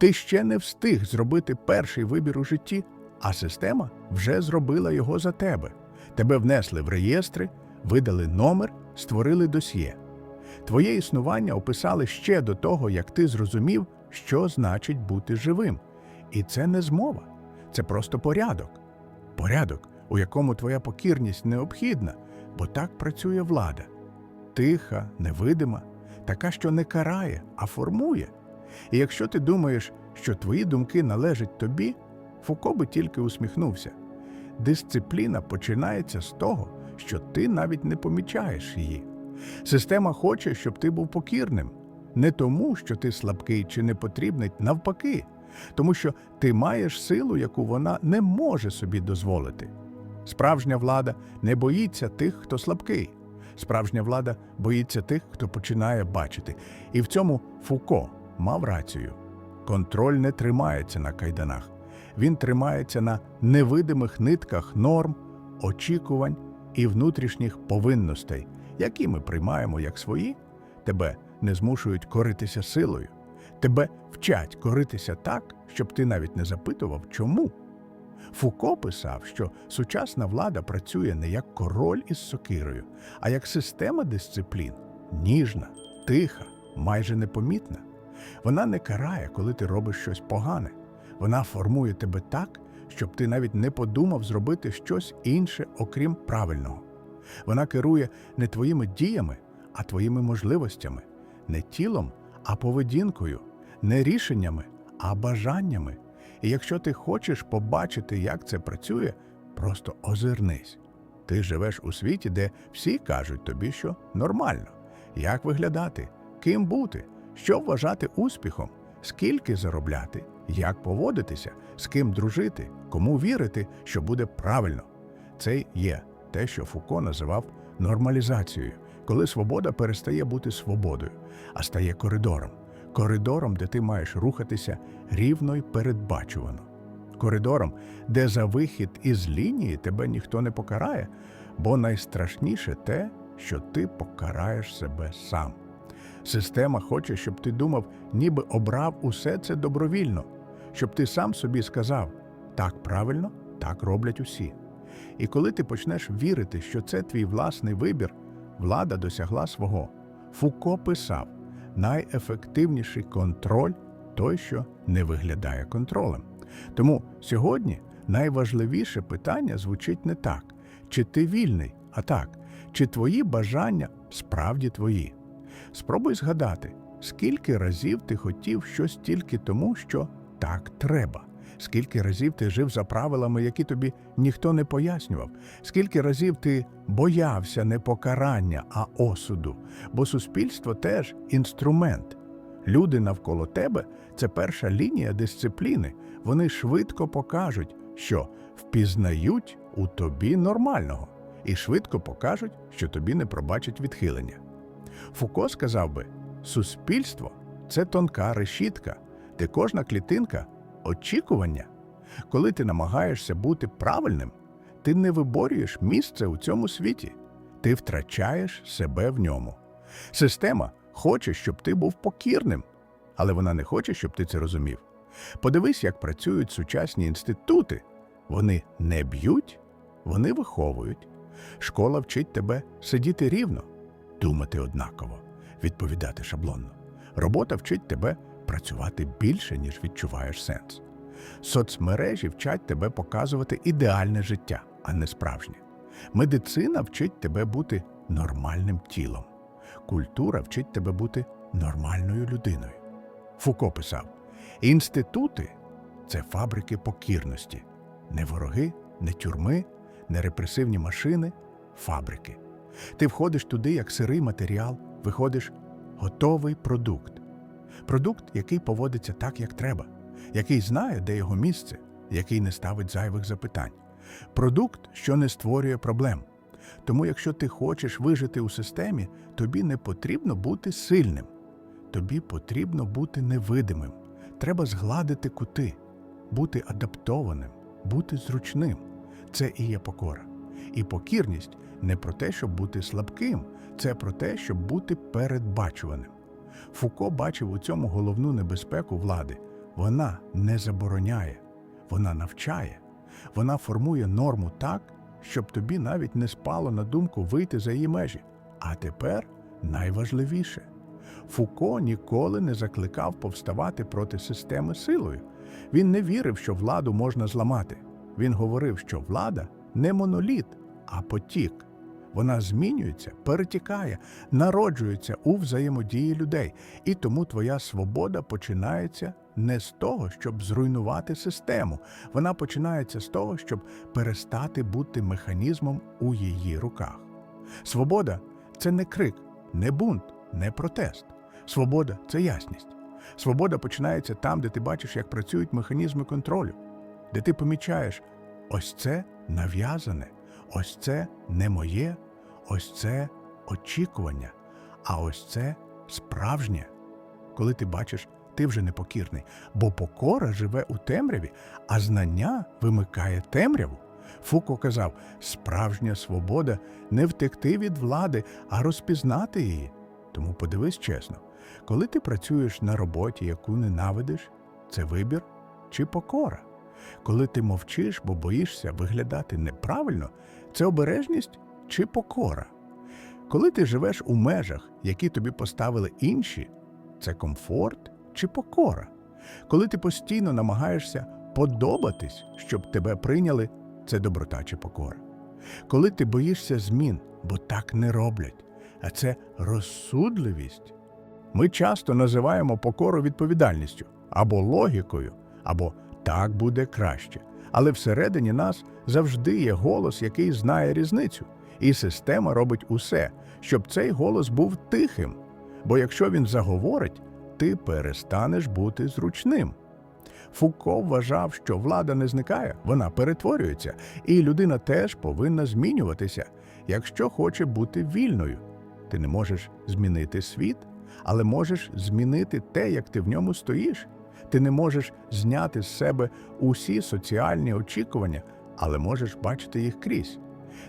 Ти ще не встиг зробити перший вибір у житті, а система вже зробила його за тебе. Тебе внесли в реєстри, видали номер, створили досьє. Твоє існування описали ще до того, як ти зрозумів, що значить бути живим. І це не змова, це просто порядок. Порядок, у якому твоя покірність необхідна, бо так працює влада. Тиха, невидима, така, що не карає, а формує. І якщо ти думаєш, що твої думки належать тобі, Фуко би тільки усміхнувся. Дисципліна починається з того, що ти навіть не помічаєш її. Система хоче, щоб ти був покірним, не тому, що ти слабкий чи непотрібний, навпаки, тому що ти маєш силу, яку вона не може собі дозволити. Справжня влада не боїться тих, хто слабкий. Справжня влада боїться тих, хто починає бачити. І в цьому Фуко мав рацію. Контроль не тримається на кайданах. Він тримається на невидимих нитках норм, очікувань і внутрішніх повинностей, які ми приймаємо як свої. Тебе не змушують коритися силою. Тебе вчать коритися так, щоб ти навіть не запитував, чому. Фуко писав, що сучасна влада працює не як король із сокирою, а як система дисциплін ніжна, тиха, майже непомітна. Вона не карає, коли ти робиш щось погане. Вона формує тебе так, щоб ти навіть не подумав зробити щось інше, окрім правильного. Вона керує не твоїми діями, а твоїми можливостями, не тілом, а поведінкою, не рішеннями, а бажаннями. І якщо ти хочеш побачити, як це працює, просто озирнись. Ти живеш у світі, де всі кажуть тобі, що нормально, як виглядати, ким бути, що вважати успіхом, скільки заробляти, як поводитися, з ким дружити, кому вірити, що буде правильно. Це є те, що Фуко називав нормалізацією, коли свобода перестає бути свободою, а стає коридором. Коридором, де ти маєш рухатися рівно й передбачувано. Коридором, де за вихід із лінії тебе ніхто не покарає, бо найстрашніше те, що ти покараєш себе сам. Система хоче, щоб ти думав, ніби обрав усе це добровільно, щоб ти сам собі сказав так правильно, так роблять усі. І коли ти почнеш вірити, що це твій власний вибір, влада досягла свого. Фуко писав: найефективніший контроль той, що не виглядає контролем. Тому сьогодні найважливіше питання звучить не так, чи ти вільний, а так, чи твої бажання справді твої. Спробуй згадати, скільки разів ти хотів щось тільки тому, що так треба. Скільки разів ти жив за правилами, які тобі ніхто не пояснював, скільки разів ти боявся не покарання, а осуду, бо суспільство теж інструмент. Люди навколо тебе це перша лінія дисципліни. Вони швидко покажуть, що впізнають у тобі нормального, і швидко покажуть, що тобі не пробачать відхилення. Фуко сказав би: суспільство це тонка решітка, де кожна клітинка очікування. Коли ти намагаєшся бути правильним, ти не виборюєш місце у цьому світі, ти втрачаєш себе в ньому. Система хоче, щоб ти був покірним, але вона не хоче, щоб ти це розумів. Подивись, як працюють сучасні інститути. Вони не б'ють, вони виховують. Школа вчить тебе сидіти рівно, думати однаково, відповідати шаблонно. Робота вчить тебе працювати більше, ніж відчуваєш сенс. Соцмережі вчать тебе показувати ідеальне життя, а не справжнє. Медицина вчить тебе бути нормальним тілом. Культура вчить тебе бути нормальною людиною. Фуко писав: інститути це фабрики покірності, не вороги, не тюрми, не репресивні машини, фабрики. Ти входиш туди як сирий матеріал, виходиш готовий продукт. Продукт, який поводиться так, як треба, який знає, де його місце, який не ставить зайвих запитань. Продукт, що не створює проблем. Тому, якщо ти хочеш вижити у системі, тобі не потрібно бути сильним. Тобі потрібно бути невидимим. Треба згладити кути, бути адаптованим, бути зручним. Це і є покора. І покірність не про те, щоб бути слабким, це про те, щоб бути передбачуваним. Фуко бачив у цьому головну небезпеку влади. вона не забороняє, вона навчає, вона формує норму так, щоб тобі навіть не спало на думку вийти за її межі. А тепер найважливіше. Фуко ніколи не закликав повставати проти системи силою. Він не вірив, що владу можна зламати. Він говорив, що влада не моноліт, а потік. Вона змінюється, перетікає, народжується у взаємодії людей, і тому твоя свобода починається не з того, щоб зруйнувати систему. Вона починається з того, щоб перестати бути механізмом у її руках. Свобода це не крик, не бунт, не протест. Свобода це ясність. Свобода починається там, де ти бачиш, як працюють механізми контролю, де ти помічаєш, ось це нав'язане, ось це не моє, ось це очікування, а ось це справжнє. Коли ти бачиш, ти вже непокірний, бо покора живе у темряві, а знання вимикає темряву. Фуко казав, справжня свобода не втекти від влади, а розпізнати її. Тому подивись чесно, коли ти працюєш на роботі, яку ненавидиш, це вибір чи покора. Коли ти мовчиш, бо боїшся виглядати неправильно, це обережність чи покора. Коли ти живеш у межах, які тобі поставили інші, це комфорт чи покора. Коли ти постійно намагаєшся подобатись, щоб тебе прийняли, це доброта чи покора. Коли ти боїшся змін, бо так не роблять, а це розсудливість. Ми часто називаємо покору відповідальністю або логікою, або так буде краще. Але всередині нас завжди є голос, який знає різницю, і система робить усе, щоб цей голос був тихим. Бо якщо він заговорить, ти перестанеш бути зручним. Фуко вважав, що влада не зникає, вона перетворюється, і людина теж повинна змінюватися, якщо хоче бути вільною. Ти не можеш змінити світ, але можеш змінити те, як ти в ньому стоїш. Ти не можеш зняти з себе усі соціальні очікування, але можеш бачити їх крізь.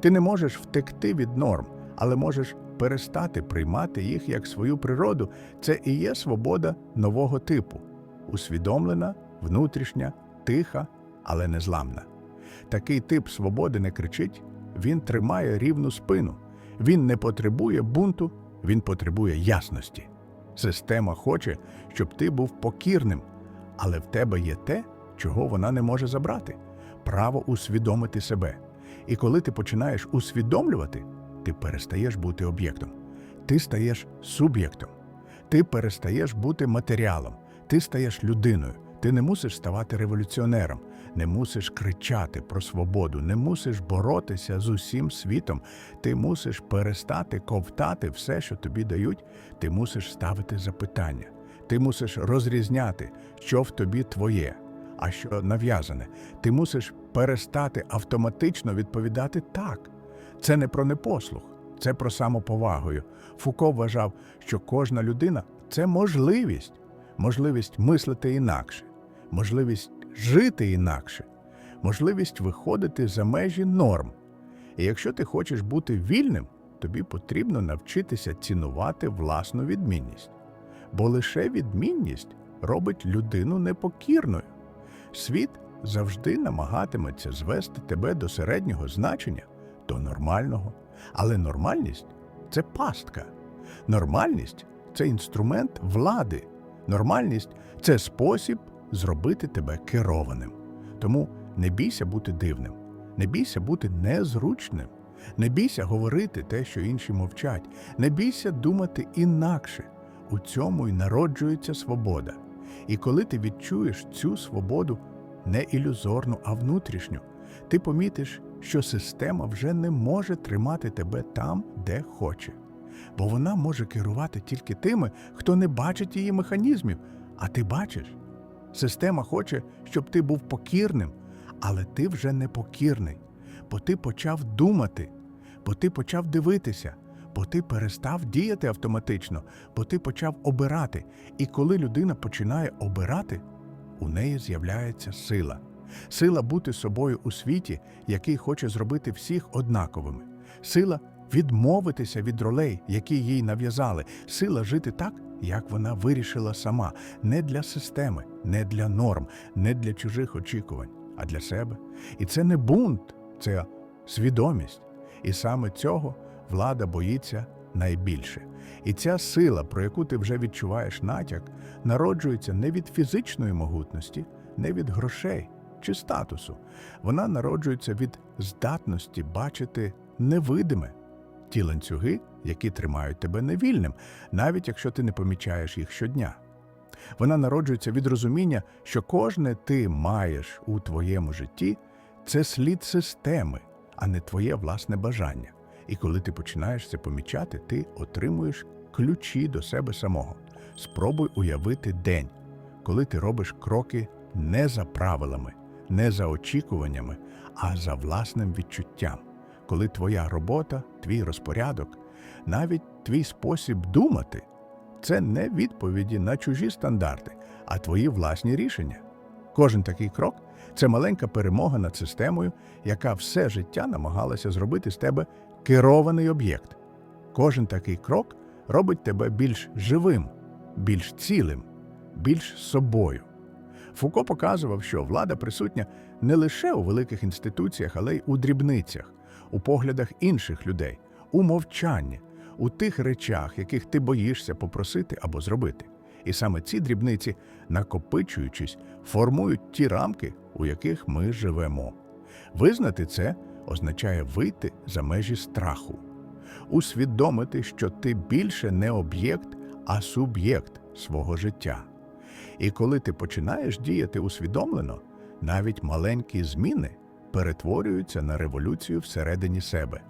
Ти не можеш втекти від норм, але можеш перестати приймати їх як свою природу. Це і є свобода нового типу, усвідомлена, внутрішня, тиха, але незламна. Такий тип свободи не кричить, він тримає рівну спину. Він не потребує бунту, він потребує ясності. Система хоче, щоб ти був покірним, але в тебе є те, чого вона не може забрати право усвідомити себе. І коли ти починаєш усвідомлювати, ти перестаєш бути об'єктом, ти стаєш суб'єктом, ти перестаєш бути матеріалом, ти стаєш людиною. Ти не мусиш ставати революціонером, не мусиш кричати про свободу, не мусиш боротися з усім світом. Ти мусиш перестати ковтати все, що тобі дають. Ти мусиш ставити запитання. Ти мусиш розрізняти, що в тобі твоє, а що нав'язане. Ти мусиш перестати автоматично відповідати так. Це не про непослух, це про самоповагою. Фуко вважав, що кожна людина це можливість, можливість мислити інакше, можливість жити інакше, можливість виходити за межі норм. І якщо ти хочеш бути вільним, тобі потрібно навчитися цінувати власну відмінність. Бо лише відмінність робить людину непокірною. Світ завжди намагатиметься звести тебе до середнього значення, до нормального. Але нормальність це пастка. Нормальність це інструмент влади. Нормальність це спосіб зробити тебе керованим. Тому не бійся бути дивним, не бійся бути незручним, не бійся говорити те, що інші мовчать, не бійся думати інакше. У цьому й народжується свобода. І коли ти відчуєш цю свободу не ілюзорну, а внутрішню, ти помітиш, що система вже не може тримати тебе там, де хоче. Бо вона може керувати тільки тими, хто не бачить її механізмів, а ти бачиш. Система хоче, щоб ти був покірним, але ти вже не покірний, бо ти почав думати, бо ти почав дивитися, бо ти перестав діяти автоматично, бо ти почав обирати. І коли людина починає обирати, у неї з'являється сила. Сила бути собою у світі, який хоче зробити всіх однаковими. Сила відмовитися від ролей, які їй нав'язали, сила жити так, як вона вирішила сама, не для системи, не для норм, не для чужих очікувань, а для себе. І це не бунт, це свідомість. І саме цього влада боїться найбільше. І ця сила, про яку ти вже відчуваєш натяк, народжується не від фізичної могутності, не від грошей чи статусу. Вона народжується від здатності бачити невидиме ті ланцюги, які тримають тебе невільним, навіть якщо ти не помічаєш їх щодня. Вона народжується від розуміння, що кожне ти маєш у твоєму житті це слід системи, а не твоє власне бажання. І коли ти починаєш це помічати, ти отримуєш ключі до себе самого. Спробуй уявити день, коли ти робиш кроки не за правилами, не за очікуваннями, а за власним відчуттям. Коли твоя робота, твій розпорядок, навіть твій спосіб думати це не відповіді на чужі стандарти, а твої власні рішення. Кожен такий крок це маленька перемога над системою, яка все життя намагалася зробити з тебе керований об'єкт. Кожен такий крок робить тебе більш живим, більш цілим, більш собою. Фуко показував, що влада присутня не лише у великих інституціях, але й у дрібницях, у поглядах інших людей, у мовчанні, у тих речах, яких ти боїшся попросити або зробити. І саме ці дрібниці, накопичуючись, формують ті рамки, у яких ми живемо. Визнати це означає вийти за межі страху, усвідомити, що ти більше не об'єкт, а суб'єкт свого життя. І коли ти починаєш діяти усвідомлено, навіть маленькі зміни перетворюються на революцію всередині себе.